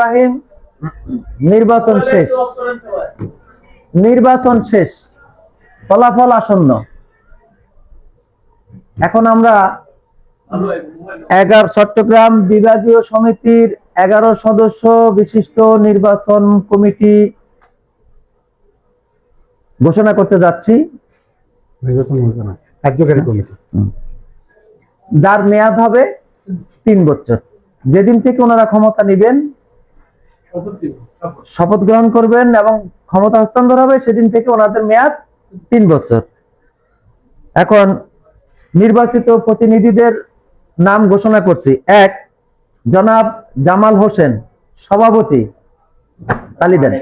রাহিম। নির্বাচন শেষ। নির্বাচন শেষ। ফলাফল আসন্ন। এখন আমরা এগারো চট্টগ্রাম বিভাগীয় সমিতির এগারো সদস্য বিশিষ্ট নির্বাচন কমিটি ঘোষণা করতে যাচ্ছি। নির্বাচন হবে কার্যকারী কমিটি। যার মেয়াদ হবে তিন বছর। যেদিন থেকে ওনারা ক্ষমতা নেবেন শপথ গ্রহণ করবেন এবং ক্ষমতা হস্তান্তর হবে সেদিন থেকে ওনাদের মেয়াদ তিন বছর। এখন নির্বাচিত প্রতিনিধিদের নাম ঘোষণা করছি। এক জনাব জামাল হোসেন সভাপতি তালি দেন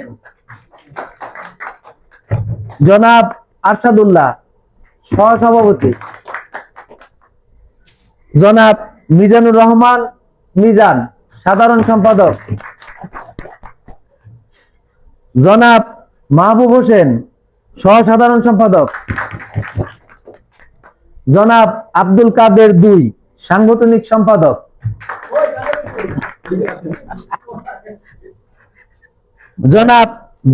জনাব আরশাদুল্লাহ সহসভাপতি। জনাব মিজানুর রহমান মিজান, সাধারণ সম্পাদক। জনাব মাহবুব হোসেন সহ সাধারণ সম্পাদক। জনাব আব্দুল কাদের দুই, সাংগঠনিক সম্পাদক। জনাব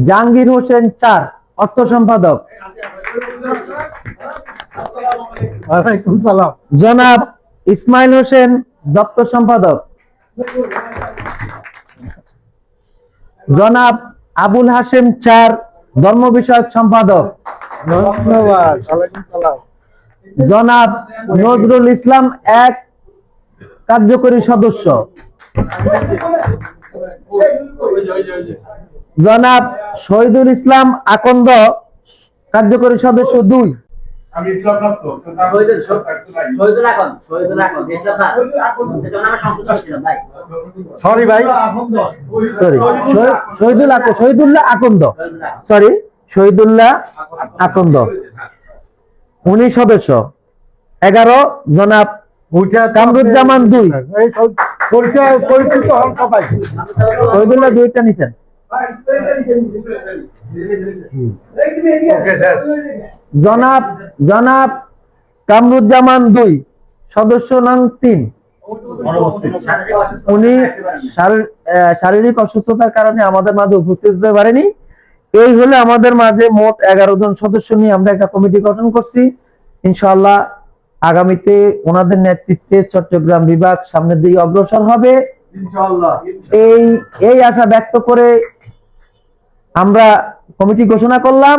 জাহাঙ্গীর হোসেন চার, অর্থ সম্পাদক। ওয়ালাইকুম সালাম। জনাব ইসমাইল হোসেন দপ্তর সম্পাদক। জনাব আবুল হাসেম চার ধর্ম বিষয়ক সম্পাদক। ধন্যবাদ জনাব নজরুল ইসলাম এক কার্যকরী সদস্য। জনাব শহীদুল ইসলাম আকন্দ কার্যকরী সদস্য দুই। আমি না আমরা সংশোধন ভাই সরি ভাই সরি শহীদুল শহীদুল্লাহ আকন্দ সরি শহীদুল্লাহ আকন্দ উনি সদস্য এগারো জনাব কামরুজ্জামান দুই। পরিচয় পরিচিত হন সবাই শহীদুল্লাহ দুইটা নিছেন জনাব জনাব কামরুজ্জামান দুই সদস্য নং তিন। উনি শারীরিক অসুস্থতার কারণে আমাদের মাঝে উপস্থিত হতে পারেনি। এই হলে আমাদের মাঝে মোট এগারো জন সদস্য নিয়ে আমরা একটা কমিটি গঠন করছি। ইনশাআল্লাহ আগামীতে ওনাদের নেতৃত্বে চট্টগ্রাম বিভাগ সামনের দিকে অগ্রসর হবে। এই এই আশা ব্যক্ত করে আমরা কমিটি ঘোষণা করলাম।